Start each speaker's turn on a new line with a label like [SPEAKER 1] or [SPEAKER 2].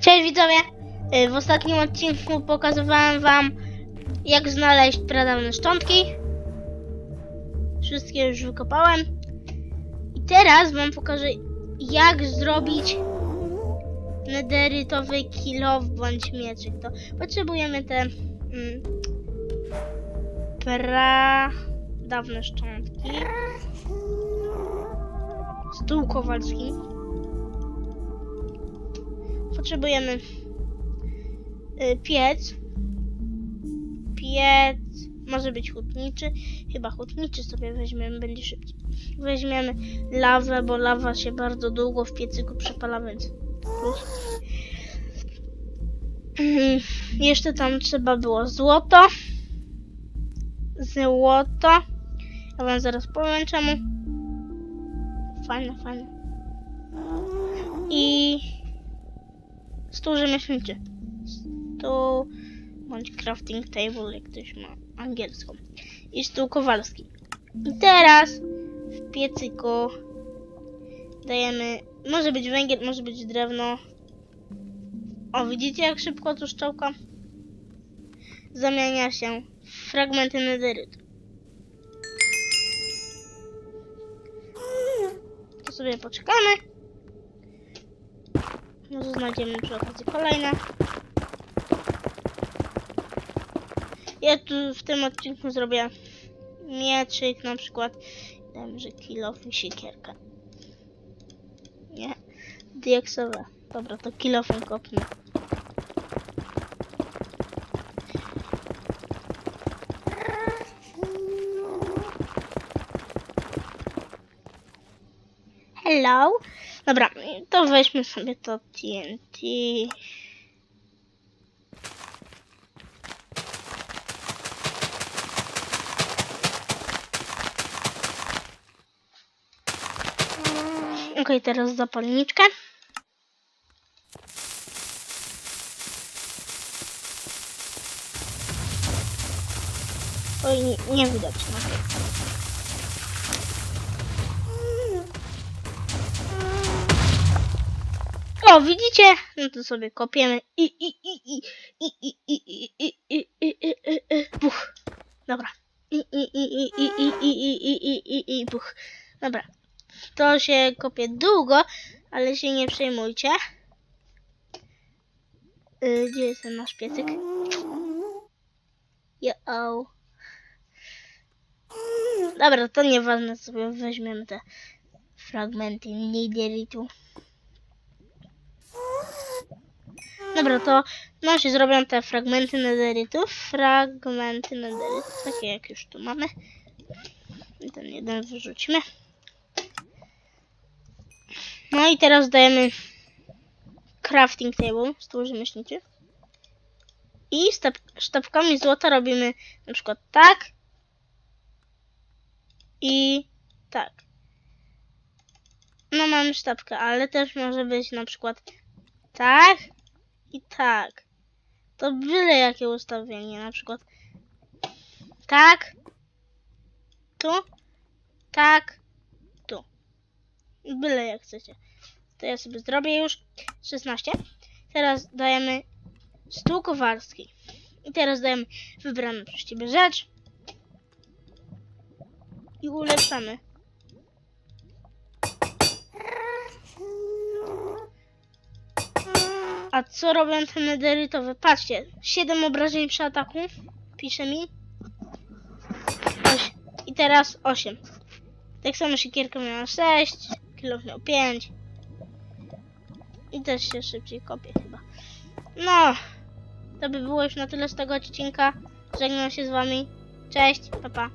[SPEAKER 1] Cześć widzowie! Y, W ostatnim odcinku pokazywałem wam jak znaleźć pradawne szczątki. Wszystkie już wykopałem. I teraz wam pokażę jak zrobić nederytowy kilow bądź mieczyk. To potrzebujemy te mm, pradawne szczątki. Stół kowalski. Potrzebujemy y, piec. Piec może być hutniczy. Chyba hutniczy sobie weźmiemy, będzie szybciej. Weźmiemy lawę, bo lawa się bardzo długo w piecyku przepala, więc plus. Jeszcze tam trzeba było złoto. Złoto. Ja wam zaraz powiem czemu. Fajne, fajne. I stół rzemieślniczy. Stół bądź crafting table, jak ktoś ma angielską. I stół kowalski. I teraz w piecyku dajemy, może być węgiel, może być drewno. O, widzicie jak szybko tu szczałka zamienia się w fragmenty nederytu. To sobie poczekamy. Może znajdziemy przy okazji kolejne. Ja tu w tym odcinku zrobię mieczyk na przykład. Dajmy, że kilof i siekierka. Nie. Dieksowe. Dobra, to kilofem kopnę. Hello. Dobra, to weźmy sobie to TNT. Okej, teraz zapalniczkę. Oj, nie, nie widać. No. O, widzicie? No to sobie kopiemy i i i i i i i i i i i i i i buch. Dobra. I i i i i i i i i i i i buch. Dobra. To się kopie długo, ale się nie przejmujcie. Y, Gdzie jest ten nasz piecyk? Yo. Dobra, to nieważne, sobie weźmiemy te fragmenty Nideritu. Dobra, to no się zrobią te fragmenty nederytu. Fragmenty nederytu, takie jak już tu mamy. I ten jeden wyrzućmy. No i teraz dajemy crafting table, stół rzemieślniczy. I sztab, sztabkami złota robimy na przykład tak i tak. No mamy sztabkę, ale też może być na przykład tak i tak. To byle jakie ustawienie, na przykład tak, tu, tak, tu. Byle jak chcecie. To ja sobie zrobię już 16. Teraz dajemy stół kowalski. I teraz dajemy wybraną przez ciebie rzecz. I ulepszamy. A co robią te nederytowe? Patrzcie, 7 obrażeń przy ataku. Pisze mi. I teraz 8. Tak samo siekierka miała 6, kilof miał 5. I też się szybciej kopie chyba. No, to by było już na tyle z tego odcinka. Żegnam się z wami. Cześć, pa pa.